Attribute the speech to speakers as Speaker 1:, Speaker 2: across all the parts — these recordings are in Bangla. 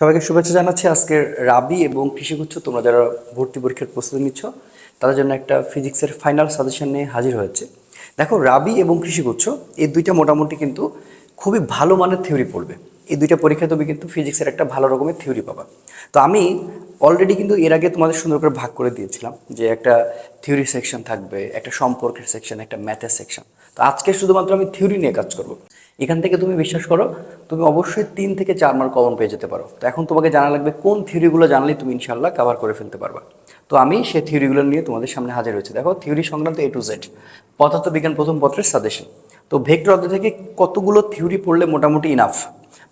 Speaker 1: সবাইকে শুভেচ্ছা জানাচ্ছি। আজকের রাবি এবং কৃষিগুচ্ছ, তোমরা যারা ভর্তি পরীক্ষার প্রস্তুতি নিচ্ছ, তাদের জন্য একটা ফিজিক্সের ফাইনাল সাজেশন নিয়ে হাজির হয়েছে। দেখো, রাবি এবং কৃষিগুচ্ছ, এই দুইটা মোটামুটি কিন্তু খুবই ভালো মানের থিওরি পড়বে। এই দুইটা পরীক্ষায় তুমি কিন্তু ফিজিক্সের একটা ভালো রকমের থিওরি পাবা। তো আমি অলরেডি কিন্তু এর আগে তোমাদের সুন্দর করে ভাগ করে দিয়েছিলাম যে একটা থিওরি সেকশন থাকবে, একটা সম্পর্কের সেকশন একটা ম্যাথের সেকশন তো আজকে শুধুমাত্র আমি থিওরি নিয়ে কাজ করব। এখান থেকে তুমি বিশ্বাস করো, তুমি অবশ্যই তিন থেকে চার মার্ক কমন পেয়ে যেতে পারো। তো এখন তোমাকে জানা লাগবে কোন থিওরিগুলো জানলে তুমি ইনশাল্লাহ কভার করে ফেলতে পারবা। তো আমি সেই থিওরিগুলো নিয়ে তোমাদের সামনে হাজির হয়েছি। দেখো থিওরি সংক্রান্ত এ টু জেড পদার্থ বিজ্ঞান প্রথম পত্রের সাজেশন তো ভেক্টর অধ্যায় থেকে কতগুলো থিওরি পড়লে মোটামুটি ইনাফ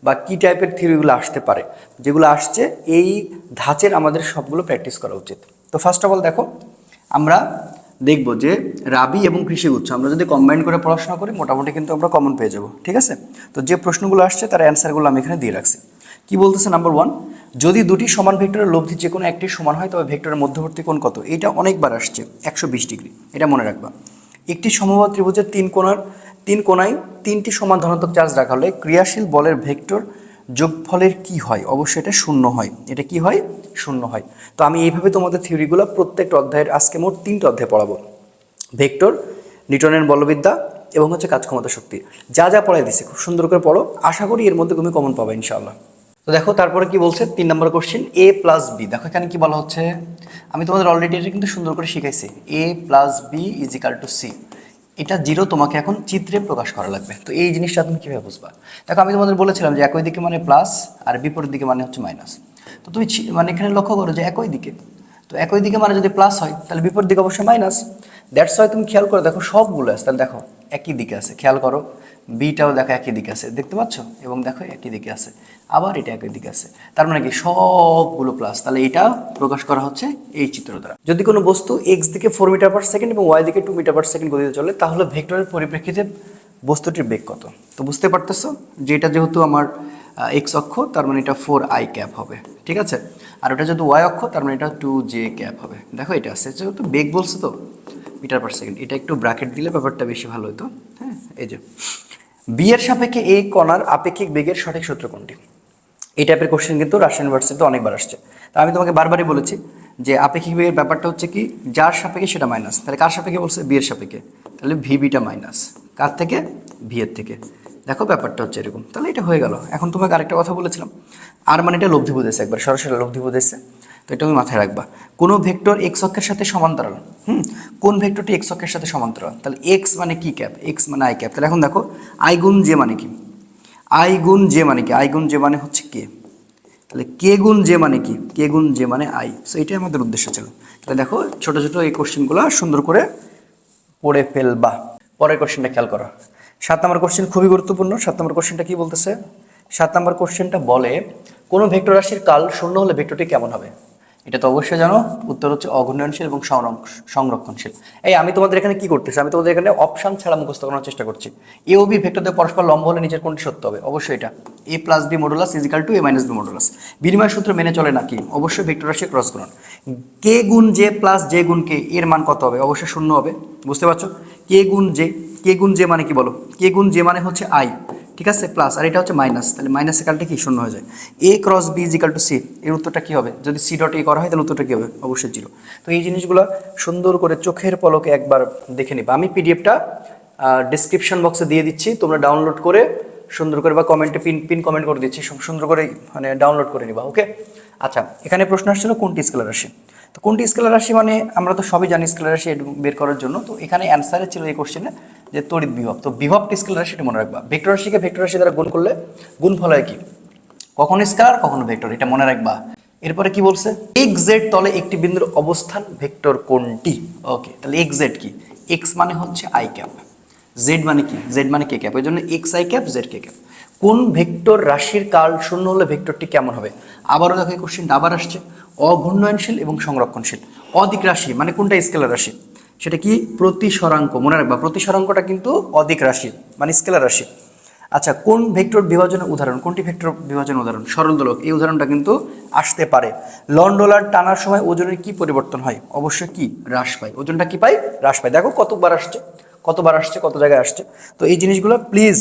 Speaker 1: বা কি টাইপের থিওরিগুলো আসতে পারে? যেগুলো আসছে, এই ধাঁচের আমাদের সবগুলো প্র্যাকটিস করা উচিত। তো ফার্স্ট অফ অল দেখো, আমরা দেখব যে রাবি এবং কৃষিগুচ্ছ আমরা যদি কম্বাইন করে পড়াশোনা করি, মোটামুটি কিন্তু আমরা কমন পেয়ে যাব, ঠিক আছে? তো যে প্রশ্নগুলো আসছে, তার অ্যান্সারগুলো আমি এখানে দিয়ে রাখছি। কি বলতেছে নাম্বার ওয়ান যদি দুটি সমান ভেক্টরের লব্ধি যে কোনো একটি সমান হয়, তবে ভেক্টরের মধ্যবর্তী কোণ কত? এটা অনেকবার আসছে, একশো বিশ ডিগ্রি, এটা মনে রাখবা। একটি সমবাহ ত্রিভুজের তিন কোণার, তিন কোণায় তিনটি সমান ধনাত্মক চার্জ রাখা হলে ক্রিয়াশীল বলের ভেক্টর যোগফলের কি হয়? অবশ্যই এটা শূন্য হয়। এটা কি হয়? শূন্য হয়। তো আমি এইভাবে তোমাদের থিওরিগুলো প্রত্যেকটা অধ্যায়ের আজকে মোট তিনটা অধ্যায় পড়াবো। ভেক্টর, নিউটনের বলবিদ্যা এবং হচ্ছে কাজ ক্ষমতা শক্তি। যা যা পড়াই দিছে, খুব সুন্দর করে পড়ো। আশা করি এর মধ্যে তুমি কমন পাবে ইনশাআল্লাহ। তো দেখো, তারপরে কি বলছে? তিন নম্বর কোশ্চেন এ প্লাস বি দেখো, এখানে কি বলা হচ্ছে? আমি তোমাদের অলরেডি এটা কিন্তু সুন্দর করে শিখাইছি। A plus B is to C এটা জিরো তোমাকে এখন চিত্রে প্রকাশ করা লাগবে। তো এই জিনিসটা তুমি কীভাবে বুঝবা? দেখো, আমি তোমাদের বলেছিলাম যে একই দিকে মানে প্লাস আর বিপরীত দিকে মানে হচ্ছে মাইনাস তো তুমি মানে এখানে লক্ষ্য করো যে একই দিকে। তো একই দিকে মানে যদি প্লাস হয়, তাহলে বিপরীত দিকে অবশ্যই মাইনাস দ্যাটস হয় তুমি খেয়াল করো দেখো, সবগুলো আছে। তাহলে দেখো, একই দিকে আছে। খেয়াল করো বিটাও দেখো একই দিকে আছে। দেখতে পাচ্ছ? এবং দেখো একই দিকে আছে। আবার এটা একই দিকে আছে। তার মানে কি? সবগুলো প্লাস তাহলে এটা প্রকাশ করা হচ্ছে এই চিত্র দ্বারা। যদি কোনো বস্তু এক্স দিকে ফোর মিটার পার সেকেন্ড এবং ওয়াই দিকে টু মিটার পার সেকেন্ড গতিতে চলে, তাহলে ভেক্টরের পরিপ্রেক্ষিতে বস্তুটির বেগ কত? তো বুঝতে পারতেছো? যে এটা যেহেতু আমার এক্স অক্ষ, তার মানে এটা ফোর আই ক্যাপ হবে। ঠিক আছে? আর ওটা যেহেতু ওয়াই অক্ষ, তার মানে এটা টু জে ক্যাপ হবে। দেখো এটা আছে। যেহেতু বেগ বলছে তো মিটার পার সেকেন্ড এটা একটু ব্র্যাকেট দিলে ব্যাপারটা বেশি ভালো হতো হ্যাঁ এই যে। বি এর সাপেক্ষে এ কণার আপেক্ষিক বেগের সঠিক সূত্র কোনটি? এই টাইপের কোশ্চেন কিন্তু রাশিয়ান ইউনিভার্সিটিতে অনেকবার আসছে। তা আমি তোমাকে বারবারই বলেছি যে আপেক্ষিক বেগের ব্যাপারটা হচ্ছে কি, যার সাপেক্ষে সেটা মাইনাস তাহলে কার সাপেক্ষে বলছে? বিয়ের সাপেক্ষে। তাহলে ভি বিটা মাইনাস কার থেকে? ভি এর থেকে। দেখো ব্যাপারটা হচ্ছে এরকম। তাহলে এটা হয়ে গেল। এখন তোমাকে আরেকটা কথা বলেছিলাম। আর মানে এটা লব্ধি বুঝেছে একবার। সরাসরি লব্ধি বুঝেছে তো এটা তুমি মাথায় রাখবা। কোনো ভেক্টর এক্স অক্ষের সাথে সমান্তরাল, হুম? কোন ভেক্টরটি এক্স অক্ষের সাথে সমান্তরাল? তাহলে এক্স মানে কি ক্যাপ? এক্স মানে আই ক্যাপ। তাহলে এখন দেখো আই গুণ জে মানে কি? আই গুণ জে মানে কি? আই গুণ জে মানে হচ্ছে কে তাহলে কে গুণ জে মানে কি? কে গুণ জে মানে আই সো এটাই আমাদের উদ্দেশ্য ছিল। তাহলে দেখো, ছোট ছোট এই কোশ্চেনগুলো সুন্দর করে পড়ে ফেলবা। পরের কোশ্চেনটা খেয়াল করো। সাত নম্বর কোশ্চেন খুবই গুরুত্বপূর্ণ। সাত নম্বর কোশ্চেনটা কি বলতেছে? সাত নম্বর কোশ্চেনটা বলে, কোনো ভেক্টর রাশির কাল শূন্য হলে ভেক্টরটি কেমন হবে? এটা তো অবশ্যই জানো। উত্তর হচ্ছে অঘূর্ণয়নশীল এবং সংরক্ষণশীল। এই, আমি তোমাদের এখানে কি করতেছি? আমি তোমাদের এখানে অপশন ছাড়া মুখস্থ করানোর চেষ্টা করছি। এ ও বি ভেক্টরদের পরস্পর লম্ব হলে নিচের কোনটি সত্য হবে? অবশ্যই এটা। A plus B modulus equal to A minus B modulus বিনিময় সূত্র মেনে চলে নাকি? অবশ্যই ভেক্টর রাশি ক্রস গুণন কে গুণ জে প্লাস জে গুণ কে এর মান কত হবে? অবশ্যই শূন্য হবে। বুঝতে পারছ? কে গুণ জে কে গুণ জে মানে কি বলো? কে গুণ জে মানে হচ্ছে আই ঠিক আছে? প্লাস আর এটা হচ্ছে মাইনাস তাহলে মাইনাস কালটা কি শূন্য হয়ে যায়? A cross B equal to C এর উত্তরটা কী হবে? যদি সি ডট এ করা হয়, তাহলে উত্তরটা কী হবে? অবশ্যই জিরো তো এই জিনিসগুলো সুন্দর করে চোখের পলকে একবার দেখে নিবা। আমি পিডিএফটা ডিসক্রিপশন বক্সে দিয়ে দিচ্ছি, তোমরা ডাউনলোড করে সুন্দর করে বা কমেন্টে পিন পিন কমেন্ট করে দিচ্ছি সুন্দর করে মানে ডাউনলোড করে নিবা ওকে আচ্ছা এখানে প্রশ্ন আসছিল কোনটি স্কেলার রাশি? তো কোনটি স্কেলার রাশি মানে আমরা তো সবই জানি স্কেলার রাশি বের করার জন্য, তো এখানে অ্যান্সারে ছিল এই কোশ্চেনে যে তড়িৎ বিভব। তো বিভবটি স্কেলার রাশিটি মনে রাখবা। ভেক্টর রাশিকে ভেক্টর রাশি দ্বারা গুণ করলে গুণ ফল হয় কি? কখনো স্কেলার, কখনো ভেক্টর, এটা মনে রাখবা। এরপরে কি বলছে? এক্স জেড তলে একটি বিন্দুর অবস্থান ভেক্টর কোনটি? ওকে তাহলে এক্স জেড কি? এক্স মানে হচ্ছে আই ক্যাপ জেড মানে কি? জেড মানে কে ক্যাপ ওই জন্য X I cap Z K cap কোন ভেক্টর রাশির কাল শূন্য হলে ভেক্টরটি কেমন হবে? আবারও দেখো এই আবার আসছে। অঘূর্ণয়নশীল এবং সংরক্ষণশীল। অধিক রাশি মানে কোনটা স্কেলার রাশি? সেটা কি? প্রতিসরাঙ্ক। মনে রাখবা, প্রতিসরাঙ্কটা কিন্তু অধিক রাশি মানে স্কেলার রাশি। আচ্ছা কোন ভেক্টর বিভাজনের উদাহরণ? কোনটি ভেক্টর বিভাজনের উদাহরণ? সরল দোলক এই উদাহরণটা কিন্তু আসতে পারে। লন ডলার টানার সময় ওজনের কি পরিবর্তন হয়? অবশ্যই কি? হ্রাস পায়। ওজনটা কি পায়? হ্রাস পায়। দেখো কতবার আসছে কতবার আসছে, কত জায়গায় আসছে। তো এই জিনিসগুলো প্লিজ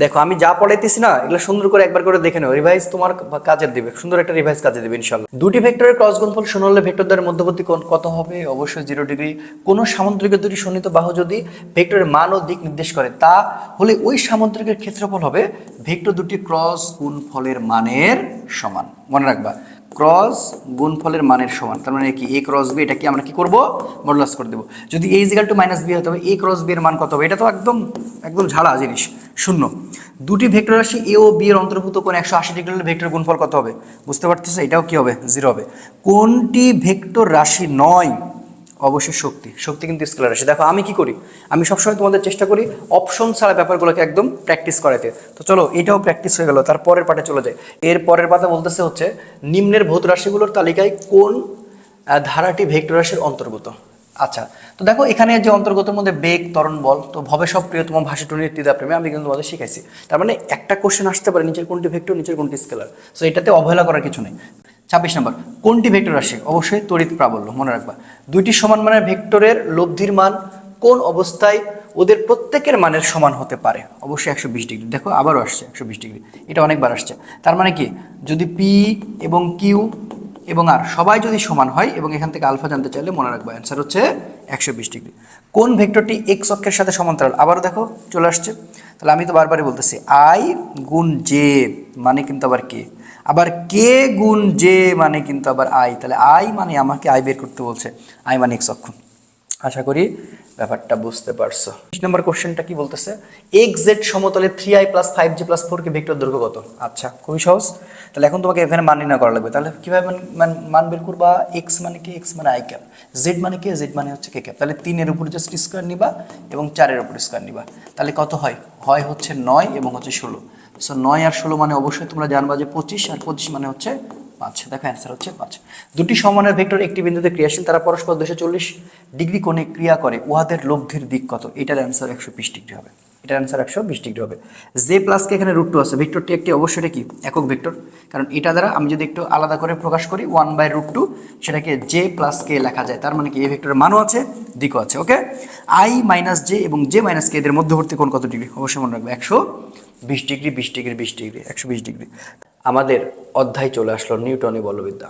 Speaker 1: দেখো, আমি যা পড়াইতেছি না, এগুলো সুন্দর করে একবার করে দেখে নাও। রিভাইজ তোমার কাজের দিবে, সুন্দর একটা রিভাইজ কাজে দিবে ইনশাল্লাহ দুটি ভেক্টরের ক্রস গুণফল শূন্য হলে ভেক্টর দ্বারা মধ্যবর্তী কোণ কত হবে? অবশ্যই জিরো ডিগ্রি কোনো সামুদ্রিকের দুটি সন্নিহিত বাহু যদি ভেক্টরের মান ও দিক নির্দেশ করে, তা হলে ওই সামুদ্রিকের ক্ষেত্রফল হবে ভেক্টর দুটি ক্রস গুণফলের মানের সমান। মনে রাখবা। ক্রস গুণফলের মানের সমান। তার মানে কি? এ ক্রস বি এটা কি আমরা কি করব? মডলাস করে দেবো। যদি A equal to minus B হয়, তবে এ ক্রস বি এর মান কত হবে? এটা তো একদম একদম ঝাড়া জিনিস, শূন্য। দুটি ভেক্টর রাশি এ ও বি এর অন্তর্ভুক্ত কোন একশো আশি ডিগ্রি ভেক্টর গুণফল কত হবে? বুঝতে পারতেছে? এটাও কি হবে? জিরো হবে। কোনটি ভেক্টর রাশি নয় অবশ্যই শক্তি শক্তি কিন্তু স্কেলার আসে। দেখো, আমি কি করি? আমি সবসময় তোমাদের চেষ্টা করি অপশন ছাড়া ব্যাপারগুলোকে একদম প্র্যাকটিস করাতে তো চলো, এটাও প্র্যাকটিস হয়ে গেল, তার পরের পাটে চলে যায় এর পরের পাতা বলতেছে হচ্ছে, নিম্নের ভৌত রাশিগুলোর তালিকায় কোন ধারাটি ভেক্টর রাশির অন্তর্গত? আচ্ছা তো দেখো, এখানে যে অন্তর্গতের মধ্যে বেগ তরণ বল, তো ভবে সব প্রিয় তোমার ভাষা টুনির তিদা প্রেমে আমি কিন্তু তোমাদের শিখাইছি। তার মানে একটা কোশ্চেন আসতে পারে, নিচের কোনটি ভেক্টর নিচের কোনটি স্কেলার সো এটাতে অবহেলা করার কিছু নেই। ছাব্বিশ নম্বর, কোনটি ভেক্টর রাশি? অবশ্যই তড়িৎ প্রাবল্য, মনে রাখবা। দুইটি সমান মানের ভেক্টরের লব্ধির মান কোন অবস্থায় ওদের প্রত্যেকের মানের সমান হতে পারে? অবশ্যই একশো বিশ ডিগ্রি। দেখো, আবারও আসছে একশো বিশ ডিগ্রি। এটা অনেকবার আসছে। তার মানে কি? যদি পি এবং কিউ এবং আর সবাই যদি সমান হয় এবং এখান থেকে আলফা জানতে চাইলে মনে রাখব অ্যান্সার হচ্ছে একশো বিশ ডিগ্রি। কোন ভেক্টরটি এক্স অক্ষের সাথে সমান্তরাল? আবারও দেখো, চলে আসছে। তাহলে আমি তো বারবারই বলতেছি আই গুণ জে মানে কিন্তু আবার কে? আবার কে গুণ যে মানে কিন্তু আবার আই? তাহলে আই মানে আমাকে আই বের করতে বলছে। আই মানে এক্স অক্ষ আশা করি ব্যাপারটা বুঝতে পারছ। বিশ নম্বর কোশ্চেনটা কি বলতেছে? এক্স জেড সমতলে three I plus five J plus four K vector দৈর্ঘ্য কত? আচ্ছা খুবই সহজ। তাহলে এখন তোমাকে এখানে মান নির্ণয় করা লাগবে। তাহলে কীভাবে মান বের করবা? এক্স মানে কি? এক্স মানে আই ক্যাপ জেড মানে কি? জেড মানে হচ্ছে কে ক্যাপ তাহলে তিনের উপর জাস্ট স্কোয়ার নিবা এবং চারের উপর স্কোয়ার নিবা। তাহলে কত হয়? হয় হচ্ছে নয় এবং হচ্ছে ষোলো। সো নয় আর ষোলো মানে অবশ্যই তোমরা জানবা যে পঁচিশ আর পঁচিশ মানে হচ্ছে পাঁচ। দেখো অ্যান্সার হচ্ছে পাঁচ। দুটি সমানের ভেক্টর একটি বিন্দুতে ক্রিয়াশীল, তারা পরস্পর দুশো চল্লিশ ডিগ্রি কোণে ক্রিয়া করে, উহাদের লব্ধির দিক কত? এটার অ্যান্সার একশো বিশ ডিগ্রি হবে। এটার অ্যান্সার একশো বিশ ডিগ্রি হবে। জে প্লাসকে এখানে রুট টু আছে। ভেক্টরটি একটি অবশ্যই কি? একক ভেক্টর কারণ এটা দ্বারা আমি যদি একটু আলাদা করে প্রকাশ করি ওয়ান বাই রুট টু সেটাকে জে প্লাসকে লেখা যায়। তার মানে কি? এই ভেক্টরের মানও আছে, দিকও আছে ওকে আই মাইনাস জে এবং জে মাইনাস কে এদের মধ্যবর্তী কোণ কত ডিগ্রি অবশ্যই মনে রাখবে, একশো বিশ ডিগ্রি বিশ ডিগ্রি বিশ ডিগ্রি একশো বিশ ডিগ্রি আমাদের অধ্যায় চলে আসলো নিউটনের বলবিদ্যা।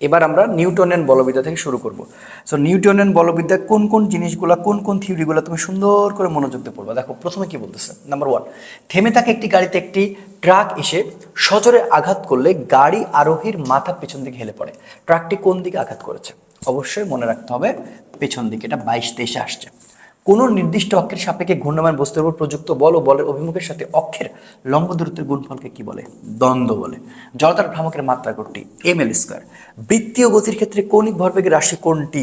Speaker 1: এবার আমরা নিউটনের বলবিদ্যা থেকে শুরু করব। সো নিউটনের বলবিদ্যা কোন কোন জিনিসগুলো, কোন কোন থিওরিগুলো তুমি সুন্দর করে মনোযোগ দিয়ে পড়বা? দেখো, প্রথমে কি বলতেছে? নাম্বার ওয়ান থেমে থাকে একটি গাড়িতে একটি ট্রাক এসে সজোরে আঘাত করলে গাড়ি আরোহীর মাথা পেছন দিকে হেলে পড়ে। ট্রাকটি কোন দিকে আঘাত করেছে? অবশ্যই মনে রাখতে হবে, পেছন দিকে, এটা বাইশ তেইশে আসছে। কোনো নির্দিষ্ট অক্ষের সাপেক্ষে ঘূর্ণমান বস্তুর উপর প্রযুক্ত বল ও বলের অভিমুখের সাথে অক্ষের লম্ব দূরত্বের গুণফলকে কি বলে? দ্বন্দ্ব বলে। জড়তার ভ্রামকের মাত্রা কোনটি? এম এল স্কোয়ার বৃত্তীয় গতির ক্ষেত্রে কৌণিক ভরবেগের রাশি কোনটি?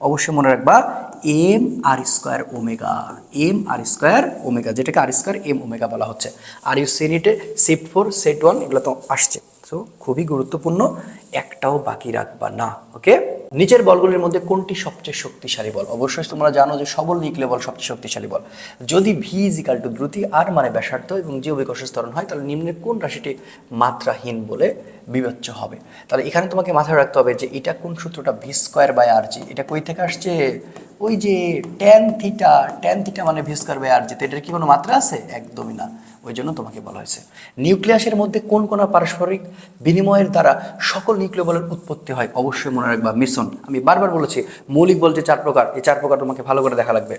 Speaker 1: অবশ্যই মনে রাখবা M R square omega M R square omega যেটাকে আর স্কোয়ার এম ওমেগা বলা হচ্ছে। আর ইউ সেনিটে শিফট ফোর সেট ওয়ান এগুলো তো আসছে। সো খুবই গুরুত্বপূর্ণ, একটাও বাকি রাখবা না ওকে নিচের বলগুলির মধ্যে কোনটি সবচেয়ে শক্তিশালী বল? অবশ্যই তোমরা জানো যে সবল নিউক্লিয় বল সবচেয়ে শক্তিশালী বল। যদি ভি ইজিকাল টু দ্রুতি আর মানে ব্যাসার্থ এবং যে অভিকর্ষ স্তরণ হয়, তাহলে নিম্নের কোন রাশিটি মাত্রাহীন বলে বিবেচ্য হবে? তাহলে এখানে তোমাকে মাথায় রাখতে হবে যে এটা কোন সূত্রটা V square by R G এটা কই থেকে আসছে? ওই যে ট্যান থিটা ট্যান থিটা মানে ভি স্কোয়ার আর জি তো এটার কি কোনো মাত্রা আছে? একদমই না। ওই জন্য তোমাকে বলা হয়েছে। নিউক্লিয়াসের মধ্যে কোন কোন পারস্পরিক বিনিময়ের দ্বারা সকল নিউক্লিয় বলের উৎপত্তি হয়, অবশ্যই মনে রাখবা। মিশন আমি বারবার বলেছি, মৌলিক বল যে চার প্রকার, এই চার প্রকার তোমাকে ভালো করে দেখা লাগবে।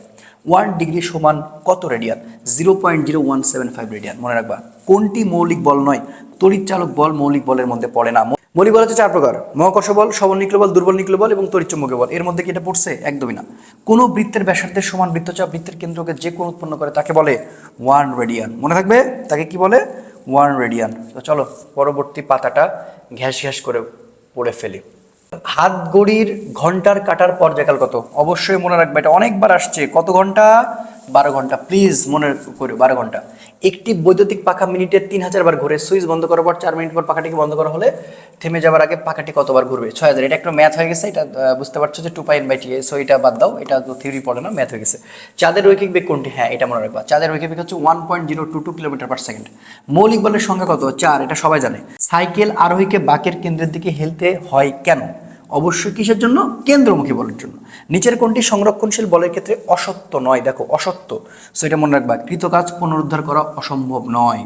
Speaker 1: ওয়ান ডিগ্রি সমান কত radian zero point zero one seven five radian মনে রাখবা, কোনটি মৌলিক বল নয়? তড়িৎচালক বল মৌলিক বলের মধ্যে পড়ে না। মৌলিক বল হচ্ছে চার প্রকার। মহাকর্ষ বল, সবল নিউক্লিয় বল, দুর্বল নিউক্লিয় বল এবং তড়িৎচুম্বকীয় বল। এর মধ্যে কি এটা পড়ছে? একদমই না। কোনো বৃত্তের ব্যাসার্ধের সমান বৃত্তচাপ বৃত্তের কেন্দ্রকে যে কোন উৎপন্ন করে তাকে বলে ওয়ান রেডিয়ান। মনে থাকবে? তাকে কি বলে? One radian. তো চলো, পরবর্তী পাতাটা ঘ্যাস ঘ্যাস করে পড়ে ফেলি। হাত ঘড়ির ঘণ্টার কাটার পর্যায়কাল কত? অবশ্যই মনে রাখবে, এটা অনেকবার আসছে। কত ঘণ্টা? বারো ঘণ্টা। প্লিজ মনে করে, বারো ঘণ্টা। একটি বৈদ্যুতিক পাখা মিনিটে তিন হাজার বার ঘুরে সুইচ বন্ধ করার পর চার মিনিট পর পাখাটিকে বন্ধ করা হলে থেমে যাওয়ার আগে পাখাটি কতবার ঘুরবে? ছয় হাজার এটা একটু ম্যাথ হয়ে গেছে, এটা বুঝতে পারছ যে two pi by T so এটা বাদ দাও, এটা তো থিওরি পড়ে না, ম্যাথ হয়ে গেছে। চাঁদের রৈখিক বেগ কোনটি? হ্যাঁ এটা মনে রাখবা। চাঁদের রৈখিক বেগ হচ্ছে one point zero two two kilometre per second মৌলিক বলের সংখ্যা কত? চার, এটা সবাই জানে। সাইকেল আরোহীকে বাকের কেন্দ্রের দিকে হেলতে হয় কেন? অবশ্যই কিসের জন্য? কেন্দ্রমুখী বলের জন্য। নিচের কোনটি সংরক্ষণশীল বলের ক্ষেত্রে অসত্য নয়। দেখো, অসত্য। সো এটা মনে রাখবা, কৃতকাজ পুনরুদ্ধার করা অসম্ভব নয়।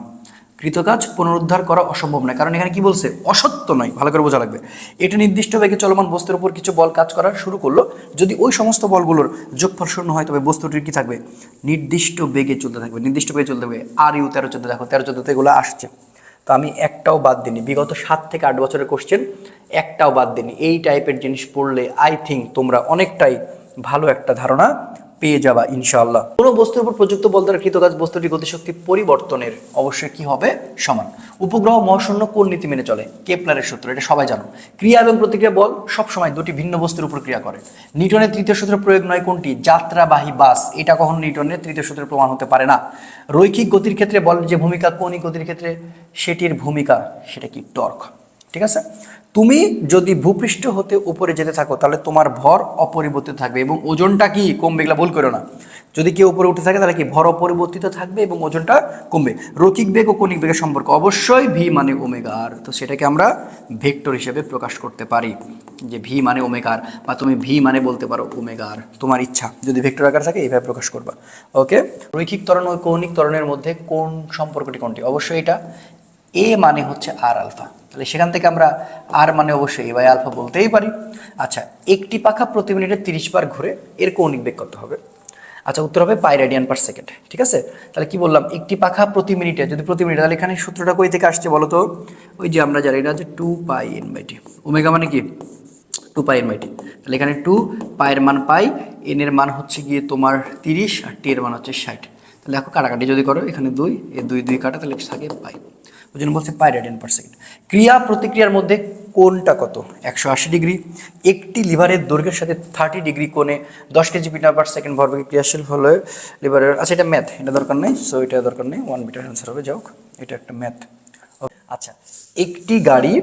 Speaker 1: কৃতকাজ পুনরুদ্ধার করা অসম্ভব নয়। কারণ এখানে কি বলছে? অসত্য নয়। ভালো করে বোঝা লাগবে। এটা নির্দিষ্ট বেগে চলমান বস্তুর উপর কিছু বল কাজ করা শুরু করল। যদি ওই সমস্ত বলগুলোর যোগফল শূন্য হয়, তবে বস্তুটির কি থাকবে? নির্দিষ্ট বেগে চলতে থাকবে। নির্দিষ্ট বেগে চলতে থাকবে। আর ইউ তেরো চোদ্দ, দেখো, তেরো চোদ্দতে এগুলো আসছে। তো আমি একটাও বাদ দিনি বিগত সাত থেকে আট বছরের কোশ্চেন একটাও বাদ দিনি এই টাইপের জিনিস পড়লে আই থিঙ্ক তোমরা অনেকটাই ভালো একটা ধারণা পেয়ে যাবা, ইনশাআল্লাহ। কোনো বস্তুর উপর প্রযুক্ত বল দ্বারা কৃতকাজ বস্তুটি গতিশক্তি পরিবর্তনের অবশ্যই কি হবে? সমান। উপগ্রহ মহাশূন্য কোন নীতি মেনে চলে? কেপলারের সূত্র, এটা সবাই জানো। ক্রিয়া এবং প্রতিক্রিয়া বল সবসময় দুটি ভিন্ন বস্তুর উপর ক্রিয়া করে। নিউটনের তৃতীয় সূত্র প্রয়োগ নয় কোনটি? যাত্রাবাহী বাস। এটা কখনো নিউটনের তৃতীয় সূত্রের প্রমাণ হতে পারে না। রৈখিক গতির ক্ষেত্রে বলের যে ভূমিকা কৌণিক গতির ক্ষেত্রে? সেটির ভূমিকা, সেটা কি টর্ক। ঠিক আছে? তুমি যদি ভূপৃষ্ঠ হতে উপরে যেতে থাকো, তাহলে তোমার ভর অপরিবর্তিত থাকবে এবং ওজনটা কি কমবে এগুলা ভুল করো না। যদি কেউ উপরে উঠে থাকে, তাহলে কি ভর অপরিবর্তিত থাকবে এবং ওজনটা কমবে। রৈখিক বেগ ও কণিক বেগের সম্পর্ক, অবশ্যই ভি মানে ওমেগার তো সেটাকে আমরা ভেক্টর হিসেবে প্রকাশ করতে পারি, যে ভি মানে ওমেগার বা তুমি ভি মানে বলতে পারো ওমেগার তোমার ইচ্ছা। যদি ভেক্টর আকার থাকে, এইভাবে প্রকাশ করবা। ওকে রৈখিক ত্বরণ ও কৌণিক ত্বরণের মধ্যে কোন সম্পর্কটি কোনটি? অবশ্যই এটা এ মানে হচ্ছে আর আলফা তাহলে সেখান থেকে আমরা আর মানে অবশ্যই এ বাই আলফা বলতেই পারি। আচ্ছা একটি পাখা প্রতি মিনিটে তিরিশ বার ঘুরে এর কৌণিক বেগ কত হবে? আচ্ছা উত্তর হবে পাই রেডিয়ান পার সেকেন্ড ঠিক আছে? তাহলে কি বললাম, একটি পাখা প্রতি মিনিটে, যদি প্রতি মিনিটে, তাহলে এখানে সূত্রটা কই থেকে আসছে বলো তো ওই যে আমরা জানি না যে two pi N by T omega মানে কি? Two pi N by T তাহলে এখানে টু পায়ের মান পাই এন এর মান হচ্ছে গিয়ে তোমার তিরিশ আর টি এর মান হচ্ছে ষাট। তাহলে দেখো কাটাকাটি যদি করো, এখানে দুই, এ দুই দুই কাটা, তাহলে থাকে পাই। ওই জন্য বলছে পাই রেডিয়ান পার সেকেন্ড ক্রিয়া প্রতিক্রিয়ার মধ্যে কোনটা কত? একশো আশি ডিগ্রি। একটি লিভারের দৈর্ঘ্যের সাথে থার্টি ডিগ্রি কোণে দশ কেজি মিটার পার সেকেন্ড ভরবেগে ক্রিয়াশীল হলে লিভারের আচ্ছা এটা ম্যাথ এটা দরকার নেই সো এটা দরকার নেই ওয়ান মিটার অ্যান্সার হবে যাওক এটা একটা ম্যাথ আচ্ছা একটি গাড়ি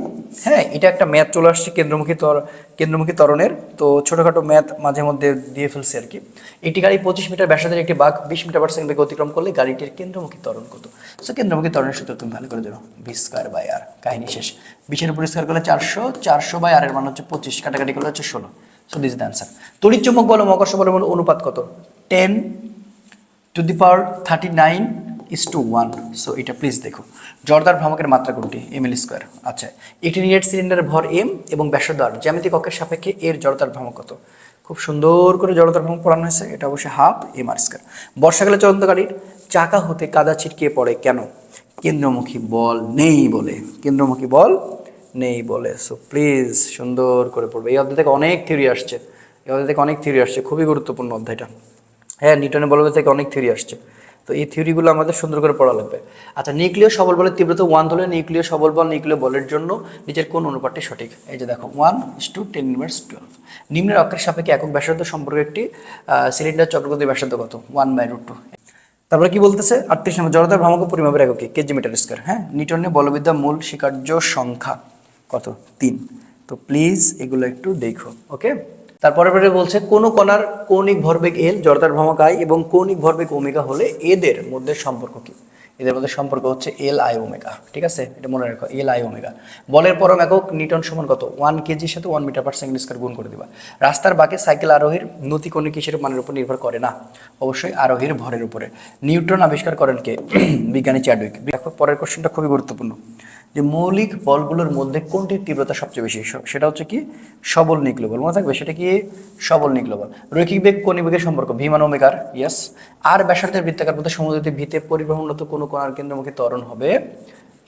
Speaker 1: হ্যাঁ এটা একটা ম্যাথ চলে আসছে কেন্দ্রমুখী তর, কেন্দ্রমুখী তরণের তো ছোটোখাটো ম্যাথ মাঝে মধ্যে দিয়ে ফেলছে আর কি। একটি গাড়ি পঁচিশ মিটার ব্যাসাদের একটি বাঘ, বিশ মিটার পার সেকেন্ড বেগে অতিক্রম করলে গাড়িটির কেন্দ্রমুখী তরণ কত? সো কেন্দ্রমুখী তরণের সূত্র তুমি ভালো করে জানো। বি স্কোয়ার বাই আর কাহিনী শেষ। বিশের উপর স্কোয়ার করলে চারশো চারশো বাই আর এর মান হচ্ছে পঁচিশ, কাটাকাটি করলে হচ্ছে ষোলো। সো দিস দ্য অ্যান্সার তড়িৎ চুম্বক বল মকর্ষ বলের অনুপাত কত? Ten to the power thirty nine is to one so এটা প্লিজ দেখো। জর্দার ভ্রামকের মাত্রা কোনটি? এম এল স্কোয়ার আচ্ছা একটি নিরেট সিলিন্ডারের ভর এম এবং ব্যাসার্ধ আর জ্যামিতিক অক্ষের সাপেক্ষে এর জড়তার ভ্রামক কত? খুব সুন্দর করে জড়তার ভ্রামক পড়ানো হয়েছে, এটা অবশ্যই হাফ এম আর স্কোয়ার বর্ষাকালে চলন্ত গাড়ির চাকা হতে কাদা ছিটকে পড়ে কেন? কেন্দ্রমুখী বল নেই বলে। কেন্দ্রমুখী বল নেই বলে। সো প্লিজ সুন্দর করে পড়বে। এই অধ্যায় থেকে অনেক থিওরি আসছে। এই অধ্যায় থেকে অনেক থিওরি আসছে। খুবই গুরুত্বপূর্ণ অধ্যায়টা। হ্যাঁ নিউটনের বলবের থেকে অনেক থিওরি আসছে। তো এই থিওরিগুলো আমাদের সুন্দর করে পড়া লাগবে। আচ্ছা নিউক্লিয় সবল বলের তীব্রতা ওয়ান হলে নিউক্লিয় সবল বল নিউক্লিয় বলের জন্য নিচের কোন অনুপাতটি সঠিক? এই যে দেখো, one is to ten inverse twelve. নিম্নের অক্ষের সাপেক্ষে একক ব্যাসার্ধ সম্পর্কে একটি সিলিন্ডার চক্রগতি ব্যাসার্ধ কত? One by root two. তারপরে কি বলতেছে? আটত্রিশ নম্বর, জড়তার ভ্রামক পরিমাপের একক, কেজি মিটার স্কোয়ার। হ্যাঁ নিউটনের বলবিদ্যা মূল স্বীকার্য সংখ্যা কত? তিন। তো প্লিজ এগুলো একটু দেখো ওকে তারপরে পরে বলছে, কোন কণার কৌণিক ভরবেগ এল জড়তার ভ্রামক আই এবং কৌণিক ভরবেগ ওমেগা হলে এদের মধ্যে সম্পর্ক কি? এদের মধ্যে সম্পর্ক হচ্ছে এল আই ওমেগা, ঠিক আছে? এটা মনে রাখো এল আই ওমেগা। বলের পরম একক নিউটন সমান কত? ওয়ান কেজির সাথে one metre per second square গুণ করে দিবা। রাস্তার বাকে সাইকেল আরোহীর নতি কোণিক কিসের মানের উপর নির্ভর করে না। অবশ্যই আরোহীর ভরের উপরে। নিউটন আবিষ্কার করেন কে? বিজ্ঞানী চ্যাডউইক দেখো, পরের কোশ্চেনটা খুবই গুরুত্বপূর্ণ। যে মৌলিক বলগুলোর মধ্যে কোনটির তীব্রতা সবচেয়ে বেশি? সেটা হচ্ছে কি সবল নিউক্লিয় বল মনে থাকবে সেটা কি? সবল নিউক্লিয় বল রৈখিক বেগ, কণিক বেগের সম্পর্ক ভিমান ওমেগার ইয়াস আর ব্যাসার্ধের বৃত্তাকার মধ্যে সমুদ্রতে ভিতে পরিবহনরত কোনো কোণার কেন্দ্রমুখী ত্বরণ হবে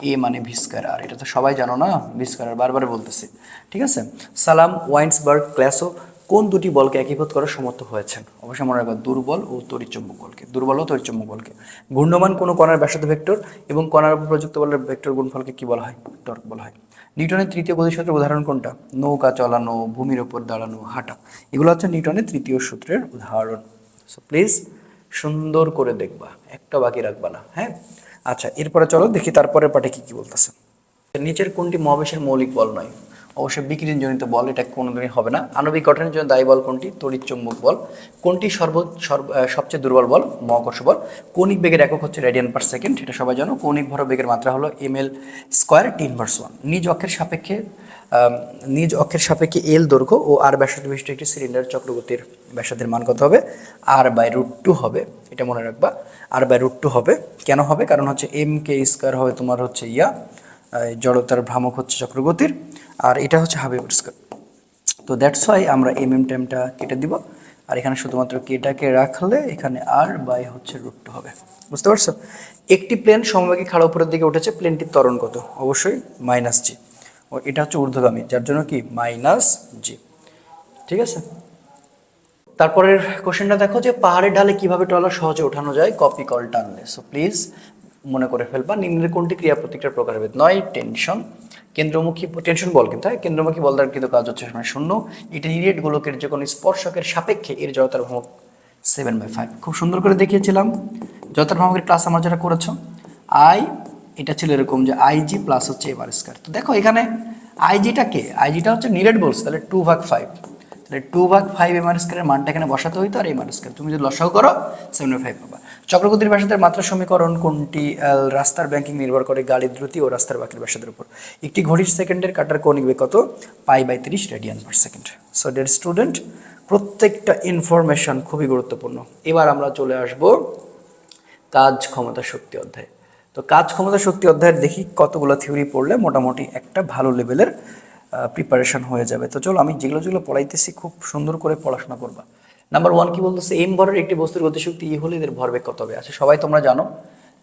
Speaker 1: এ মানে ভিস্কার আর এটা তো সবাই জানো না ভিস্কার বারবার বলতেছি। ঠিক আছে? সালাম, ওয়াইন্সবার্গ, ক্ল্যাসো কোন দুটি বলকে একীভূত করার সমর্থ হয়েছেন? অবশ্যই মনে রাখবেন দুর্বল ও তড়িৎচুম্বক বলকে। দুর্বল ও তড়িৎচুম্বক বলকে। ঘূর্ণমান কোনো কণার ব্যাসার্ধ ভেক্টর এবং কণার উপর প্রযুক্ত বলের ভেক্টর গুণফলকে কি বলা হয়? টর্ক বলা হয়। নিউটনের তৃতীয় গতিসূত্রের উদাহরণ কোনটা? নৌকা চালানো, ভূমির ওপর দাঁড়ানো, হাঁটা। এগুলো হচ্ছে নিউটনের তৃতীয় সূত্রের উদাহরণ। সো প্লিজ সুন্দর করে দেখবা। একটা বাকি রাখবা না হ্যাঁ? আচ্ছা এরপরে চলো দেখি তারপরে পাঠে কি কি বলতেছে। নিচের কোনটি মহাবেশের মৌলিক বল নয়? অবশ্যই বিকিরণজনিত বল, এটা কোনোদিনই হবে না। আণবিক গঠনের জন্য দায়ী বল কোনটি? তড়িৎ চুম্বক বল। কোনটি সর্ব সবচেয়ে দুর্বল বল? মহাকর্ষ বল। কৌণিক বেগের একক হচ্ছে রেডিয়ান পার সেকেন্ড, এটা সবাই জানো। কৌণিক ভর বেগের মাত্রা হলো M L square T inverse one নিজ অক্ষের সাপেক্ষে নিজ অক্ষের সাপেক্ষে এল দৈর্ঘ্য ও আর ব্যাসার্ধ বিশিষ্ট একটি সিলিন্ডার চক্রগতির ব্যাসার্ধের মান কত হবে? আর বাই রুট টু হবে, এটা মনে রাখবা। আর বাই রুট টু হবে। কেন হবে? কারণ হচ্ছে এম কে স্কোয়ার হবে তোমার হচ্ছে ইয়া। জড়তার ভ্রামক হচ্ছে চক্রগতির, আর এটা হচ্ছে হাবিবুর স্কোয়ার তো দ্যাটস ওয়াই আমরা এম এম টাইমটা কেটে দিব। আর এখানে শুধুমাত্র কেটাকে রাখলে এখানে আর বাই হচ্ছে রুট হবে। বুঝতে পারছ? একটি প্লেন সমবেগে খাড়া উপরের দিকে উঠেছে প্লেনটির ত্বরণ কত? অবশ্যই মাইনাস জি ও এটা হচ্ছে ঊর্ধ্বগামী, যার জন্য কি? মাইনাস জি ঠিক আছে? তারপরের কোশ্চেনটা দেখো যে পাহাড়ের ঢালে কীভাবে ট্রলার সহজে ওঠানো যায়? কপি কল টানলে। সো প্লিজ মনে করে ফেলবা নিম্নের কোনটি ক্রিয়া প্রতিক্রিয়ার প্রকারভেদ? নয়, টেনশন। কেন্দ্রমুখী টেনশন বল কিন্তু হ্যাঁ? কেন্দ্রমুখী বল দ্বারা কিন্তু কাজ হচ্ছে সময় শূন্য। ইরিয়েট গোলকের যে কোনো স্পর্শকের সাপেক্ষে এর জড়তার ভ্রমক সেভেন বাই ফাইভ খুব সুন্দর করে দেখিয়েছিলাম। জড়তার ভ্রমকের ক্লাস আমার যারা করেছ আই এটা ছিল এরকম যে আইজি প্লাস হচ্ছে এবার স্কোয়ার তো দেখো এখানে আইজিটা কে? আইজিটা হচ্ছে নিরেট বলছে, তাহলে টু ভাগ ফাইভ তাহলে টু ভাগ ফাইভ এম আর স্কোয়ারের মানটা এখানে বসাতে হইতো, আর এম আর স্কোয়ার তুমি যদি লসাও করো সেভেন ফাইভ পাবা। চক্রগতির ব্যাসাদের মাত্রা সমীকরণ কোনটি? রাস্তার ব্যাংকিং নির্ভর করে গাড়ির দ্রুতি ও রাস্তার বাকির ব্যাসাদের উপর। একটি ঘড়ির সেকেন্ডের কাটার কৌণিক বেগ কত? পাই বাই তিরিশ radian per second so dear student প্রত্যেকটা ইনফরমেশন খুবই গুরুত্বপূর্ণ। এবার আমরা চলে আসব কাজ ক্ষমতা শক্তি অধ্যায়। তো কাজ ক্ষমতা শক্তি অধ্যায়ের দেখি কতগুলো থিওরি পড়লে মোটামুটি একটা ভালো লেভেলের প্রিপারেশন হয়ে যাবে। তো চলো, আমি যেগুলো যেগুলো পড়াইতেছি, খুব সুন্দর করে পড়াশোনা করবা। নাম্বার ওয়ান কি বলতেছে? এম ভরের একটি বস্তুর গতিশক্তি ই হলে এদের ভরবেগ কত হবে? আচ্ছা সবাই তোমরা জানো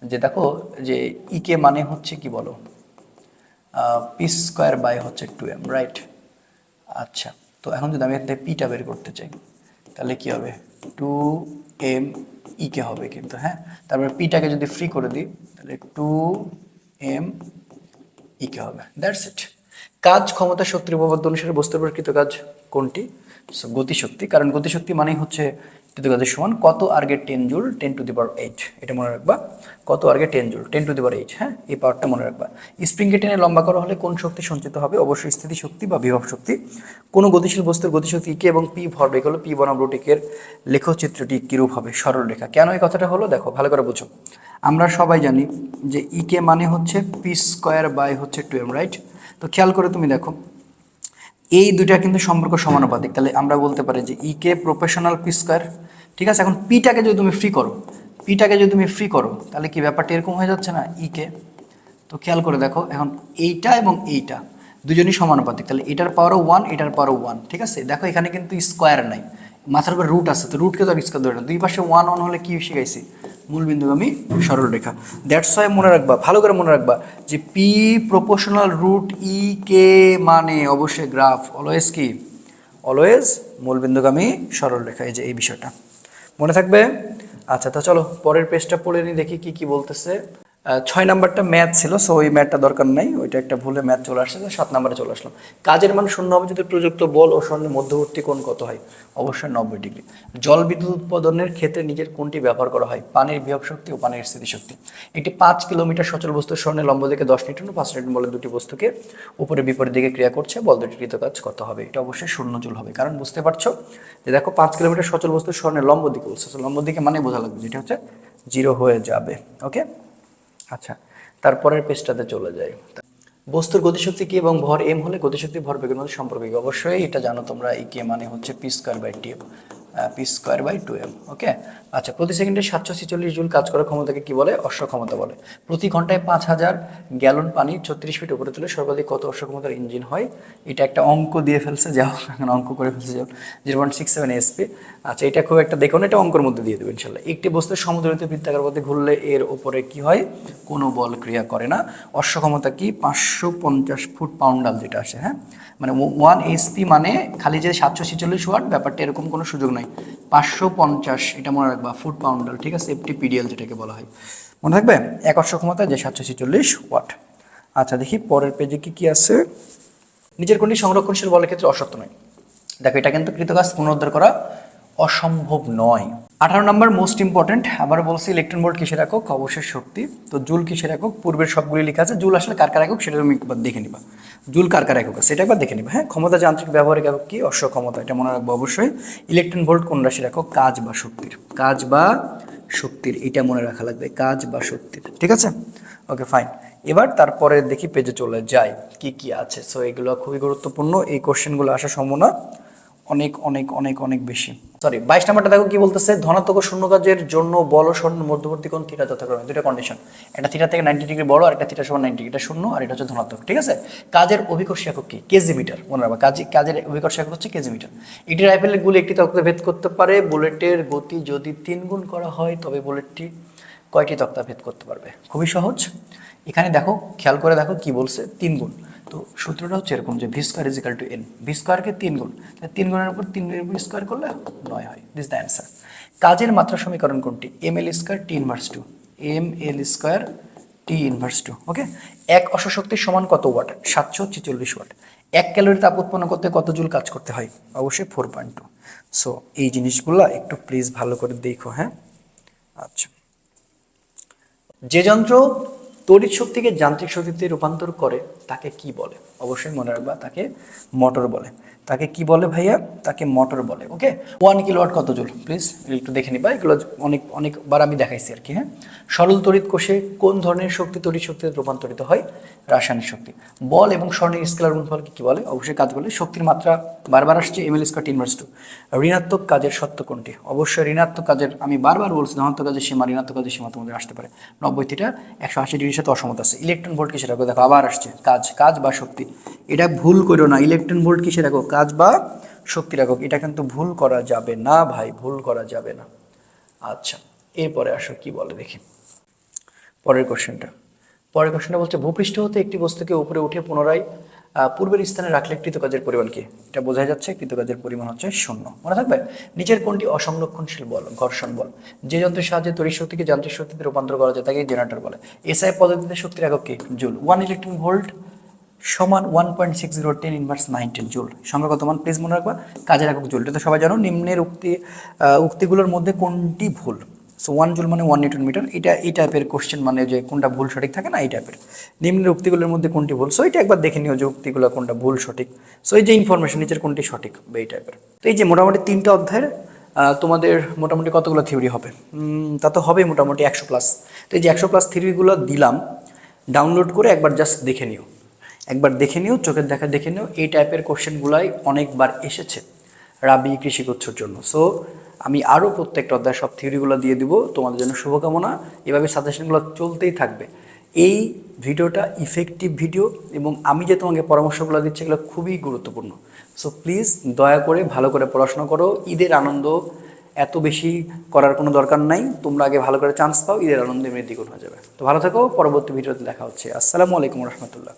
Speaker 1: যে দেখো, যে ইকে মানে হচ্ছে কি বলো? পি স্কোয়ার বাই হচ্ছে টু এম রাইট আচ্ছা তো এখন যদি আমি একটা পিটা বের করতে চাই, তাহলে কি হবে? টু এম ইকে হবে কিন্তু হ্যাঁ? তারপরে পিটাকে যদি ফ্রি করে দিই, তাহলে টু এম ইকে হবে। দ্যাটস ইট কাজ ক্ষমতা শক্তির উপপাদ্য অনুসারে বস্তুর প্রকৃত কাজ কোনটি? গতিশক্তি। কারণ গতিশক্তি মানেই হচ্ছে কৃত কাজের সমান কত আর্গে ten joule ten to the power eight এটা মনে রাখবা। কত আর্গে ten joule ten to the power eight হ্যাঁ? এই পাওয়ারটা মনে রাখবা। স্প্রিংকে টেনে লম্বা করা হলে কোন শক্তি সঞ্চিত হবে? অবশ্যই স্থিতি শক্তি বা বিভব শক্তি। কোনো গতিশীল বস্তুর গতিশক্তি কে এবং পি ভরবেগ হলো পি বনাম রুটিকের লেখচিত্রটি কিরূপ হবে? সরল রেখা। কেন এই কথাটা হলো? দেখো, ভালো করে বুঝো। আমরা সবাই জানি যে ইকে মানে হচ্ছে পি স্কোয়ার বাই হচ্ছে টু এম রাইট তো খেয়াল করে তুমি দেখো। এই দুইটা কিন্তু সম্পর্ক সমানুপাতিক। তাহলে আমরা বলতে পারি যে E K proportional P square ঠিক আছে? এখন পিটাকে যদি তুমি ফ্রি করো পিটাকে যদি তুমি ফ্রি করো, তাহলে কি ব্যাপারটা এরকম হয়ে যাচ্ছে না? ই কে তো খেয়াল করে দেখো, এখন এইটা এবং এইটা দুজনই সমানুপাতিক। তাহলে এটার পাওয়ারও ওয়ান এটার পাওয়ারও ওয়ান ঠিক আছে? দেখো এখানে কিন্তু স্কোয়ার নাই। মাথার উপর রুট আছে, তো রুটকে তো আর স্কোয়ার ধরে না দুই পাশে ওয়ান ওয়ান হলে কি শিখাইছি? মূল বিন্দুগামী সরল রেখা দ্যাটস ওয়াই মনে রাখবা, ভালো করে মনে রাখবা যে P proportional root E K মানে অবশ্যই গ্রাফ অলওয়েজ কি? অলওয়েজ মূল বিন্দুগামী সরল রেখা এই যে এই বিষয়টা। মনে থাকবে? আচ্ছা তা চলো, পরের পেজটা পড়ে নিই, দেখি কি কি বলতেছে। ছয় নাম্বারটা ম্যাথ ছিল সো ওই ম্যাথটা দরকার নাই, ওইটা একটা ভুলে ম্যাথ চলে আসছে সাত নাম্বারে চলে আসলাম। কাজের মান শূন্য হবে যদি প্রযুক্ত বল ও স্বর্ণের মধ্যবর্তী কোণ কত হয়? অবশ্যই নব্বই ডিগ্রি। জল বিদ্যুৎ উৎপাদনের ক্ষেত্রে নিজের কোনটি ব্যবহার করা হয়, পানির বিভব শক্তি ও পানির স্থিতিশক্তি। একটি পাঁচ কিলোমিটার সচল বস্তু স্বর্ণের লম্ব দিকে দশ নিউটন ও পাঁচ নিউটন বলে দুটি বস্তুকে উপরে বিপরীত দিকে ক্রিয়া করছে, বল দুটি কৃত কাজ কত হবে। এটা অবশ্যই শূন্য জুল হবে। কারণ বুঝতে পারছ যে দেখো, পাঁচ কিলোমিটার সচল বস্তু স্বর্ণের লম্ব দিকে বলছে লম্ব দিকে মানে বোঝা লাগবে যেটা হচ্ছে জিরো হয়ে যাবে ওকে আচ্ছা তারপরের পেজটাতে চলে যাই। বস্তুর গতিশক্তি কি এবং ভর এম হলে গতিশক্তি ভর বেগের মধ্যে সম্পর্ক অবশ্যই এটা জানো তোমরা এই কে মানে হচ্ছে P square by T P square by two M okay আচ্ছা প্রতি সেকেন্ডে সাতশো ছেচল্লিশ জুল কাজ করার ক্ষমতাকে কি বলে? অশ্ব ক্ষমতা বলে। প্রতি ঘন্টায় পাঁচ হাজার গ্যালন পানি ছত্রিশ ফিট উপরে তুলে সর্বাধিক কত অশ্ব ক্ষমতার ইঞ্জিন হয়? এটা একটা অঙ্ক দিয়ে ফেলছে, যাও, এখন অঙ্ক করে ফেলছে, যাও। জিরো পয়েন্ট সিক্স সেভেন এসপি আচ্ছা এটা খুব একটা দেখুন এটা অঙ্কের মধ্যে দিয়ে দেবে, ইনশাল্লাহ। একটি বস্তু সমুদ্রিত বৃত্তাকার পথে ঘুরলে এর উপরে কি হয়? কোনো বল ক্রিয়া করে না। অশ্ব ক্ষমতা কি? পাঁচশো পঞ্চাশ ফুট পাউন্ডাল যেটা আসে হ্যাঁ? মানে ওয়ান এসপি মানে খালি যে সাতশো ছেচল্লিশ ওয়াট ব্যাপারটা এরকম কোনো সুযোগ নাই। পাঁচশো পঞ্চাশ, এটা মনে রাখবা ফুট পাউন্ডাল ঠিক আছে? এফটি পিডিএল যেটাকে বলা হয়। মনে থাকবে এক অশ্ব ক্ষমতা যে সাতশো ছেচল্লিশ ওয়াট। আচ্ছা দেখি পরের পেজে কি কি আছে। নিজের কোনটি সংরক্ষণশীল বলের ক্ষেত্রে অসত্য নয়। দেখো, এটা কিন্তু কৃতকাজ পুনরুদ্ধার করা অসম্ভব নয়। আঠারো নম্বর মোস্ট ইম্পর্টেন্ট আবার বলছি ইলেকট্রন ভোল্ট কিসের একক? অবশ্যই শক্তি। তো জুল কিসের একক? পূর্বের সবগুলি লেখা আছে। জুল আসলে কার কার একক? সেটা তুমি একবার দেখে নিবা। জুল কার কার একক সেটা একবার দেখে নিবা। হ্যাঁ ক্ষমতা যান্ত্রিক ব্যবহারিক একক কি? অশ্ব ক্ষমতা, এটা মনে রাখব অবশ্যই। ইলেকট্রন ভোল্ট কোন রাশির একক? কাজ বা শক্তির। কাজ বা শক্তির, এটা মনে রাখা লাগবে। কাজ বা শক্তির। ঠিক আছে? ওকে ফাইন এবার তারপরে দেখি পেজে চলে যায় কি কি আছে? সো এগুলো খুবই গুরুত্বপূর্ণ। এই কোশ্চেনগুলো আসার সম্ভাবনা অনেক অনেক অনেক অনেক বেশি। সরি বাইশ নাম্বারটা দেখো কি বলতেছে? ধনাত্মক শূন্য কাজের জন্য বল স্বর্ণ মধ্যবর্তী কোণ থিটা যথাক্রমে দুটো কন্ডিশন একটা থিটা থেকে নাইনটি ডিগ্রি বড় আর একটা থিটা সমান নাইনটি এটা শূন্য, আর এটা হচ্ছে ধনাত্মক, ঠিক আছে? কাজের অভিকর্ষ একক কি? কেজি মিটার মনে রাখবা, কাজ, কাজের অভিকর্ষ একক হচ্ছে কেজি মিটার এটি রাইফেলের গুলি একটি তক্তা ভেদ করতে পারে, বুলেটের গতি যদি তিন গুণ করা হয়, তবে বুলেটটি কয়টি তক্তা ভেদ করতে পারবে? খুবই সহজ। এখানে দেখো, খেয়াল করে দেখো কি বলছে, তিন গুণ। তো সূত্রটা হচ্ছে এরকম যে V square equal to N V স্কোয়ারকে তিন গুণ, তাহলে তিন গুণের উপর তিন গুণ স্কোয়ার করলে নয় হয় দিস দ্য অ্যান্সার কাজের মাত্রা সমীকরণ কোনটি? M L square T inverse two M L square T inverse two okay এক অশ্বশক্তির সমান কত ওয়াট সাতশো ছেচল্লিশ ওয়াট এক ক্যালোরি তাপ উৎপন্ন করতে কত জুল কাজ করতে হয়? অবশ্যই ফোর পয়েন্ট টু সো এই জিনিসগুলো একটু প্লিজ ভালো করে দেখো হ্যাঁ? আচ্ছা। যে যন্ত্র তড়িৎ শক্তিকে যান্ত্রিক শক্তিতে রূপান্তর করে তাকে কি বলে? অবশ্যই মনে রাখবা তাকে মোটর বলে। তাকে কি বলে ভাইয়া? তাকে মোটর বলে, ওকে? ওয়ান কিলোয়াট কত জুল? প্লিজ, একটু দেখে নিবা। এগুলো অনেক, অনেকবার আমি দেখাইছি আর কি হ্যাঁ? সরল তড়িৎ কোষে কোন ধরনের শক্তি তড়িৎ শক্তিতে রূপান্তরিত হয়? রাসায়নিক শক্তি। বল এবং স্বর্ণের স্কেলার গুণফলকে কি বলে? অবশ্যই কাজ বলে শক্তির মাত্রা বারবার আসছে, M L square inverse two. ঋণাত্মক কাজের সত্য কোনটি? অবশ্যই ঋণাত্মক কাজের, আমি বারবার বলছি, ধনাত্মক কাজের সীমা, ঋণাত্মক কাজের সীমা তোমাদের আসতে পারে। নব্বই থিটা একশো আশি ডিগ্রির সাথে অসমত আছে। ইলেকট্রন ভোল্ট কিসে রাখো দেখো, আবার আসছে। কাজ কাজ কাজ বা শক্তি। এটা ভুল করো না। ইলেকট্রন ভোল্ট কিসে রাখো? কাজ বা শক্তি রাখো। এটা কিন্তু ভুল করা যাবে না ভাই, ভুল করা যাবে না। আচ্ছা এরপরে আসো কি বলে দেখি। পরের কোশ্চেনটা। পরের কোশ্চেনটা বলছে, ভূপৃষ্ঠ হতে একটি বস্তুকে উপরে উঠে পুনরায় পূর্বের স্থানে রাখলে কৃতকাজের পরিমাণ কি? এটা বোঝা যাচ্ছে কৃতকাজের পরিমাণ হচ্ছে শূন্য। মনে থাকবে? নিচের কোনটি অসংরক্ষণশীল বল, ঘর্ষণ বল। যে যন্ত্রের সাহায্যে তড়িৎ শক্তিকে যান্ত্রিক শক্তিতে রূপান্তর করা যায়, তাকে জেনারেটর বলে। এসআই পদ্ধতিতে শক্তির একক কি? জুল। ওয়ান ইলেকট্রন ভোল্ট সমান one point six zero ten inverse nineteen joule সংখ্যা কত মান? প্লিজ মনে রাখবা, কাজের একক জুল এটা তো সবাই জানো, নিম্নের উক্তি উক্তিগুলোর মধ্যে কোনটি ভুল? সো ওয়ান জুল মানে ওয়ান নিউটন মিটার এটা, এই টাইপের কোশ্চেন মানে যে কোনটা ভুল সঠিক থাকে না, এই টাইপের নিম্নের উক্তিগুলোর মধ্যে কোনটি ভুল? সো এটা একবার দেখে নিও যে উক্তিগুলো কোনটা ভুল সঠিক। সো এই যে ইনফরমেশন নিচের কোনটি সঠিক এই টাইপের তো এই যে মোটামুটি তিনটা অধ্যায়ের তোমাদের মোটামুটি কতগুলো থিওরি হবে? তা তো হবে মোটামুটি একশো প্লাস তো এই যে একশো প্লাস থিওরিগুলো দিলাম ডাউনলোড করে একবার জাস্ট দেখে নিও। একবার দেখে নিও, চোখের দেখা দেখে নিও, এই টাইপের কোশ্চেনগুলাই অনেকবার এসেছে রাবি কৃষিগুচ্ছর জন্য। সো আমি আরও প্রত্যেকটা অধ্যায় সব থিওরিগুলো দিয়ে দিব, তোমাদের জন্য শুভকামনা। এভাবে সাজেশনগুলো চলতেই থাকবে। এই ভিডিওটা ইফেক্টিভ ভিডিও এবং আমি যে তোমাকে পরামর্শগুলো দিচ্ছি, এগুলো খুবই গুরুত্বপূর্ণ। সো প্লিজ দয়া করে ভালো করে পড়াশোনা করো। ঈদের আনন্দ এত বেশি করার কোনো দরকার নাই। তোমরা আগে ভালো করে চান্স পাও, ঈদের আনন্দ এমনি দ্বিগুণ হয়ে যাবে। তো ভালো থাকো, পরবর্তী ভিডিওতে দেখা হচ্ছে। আসসালামু আলাইকুম রহমতুল্লাহ।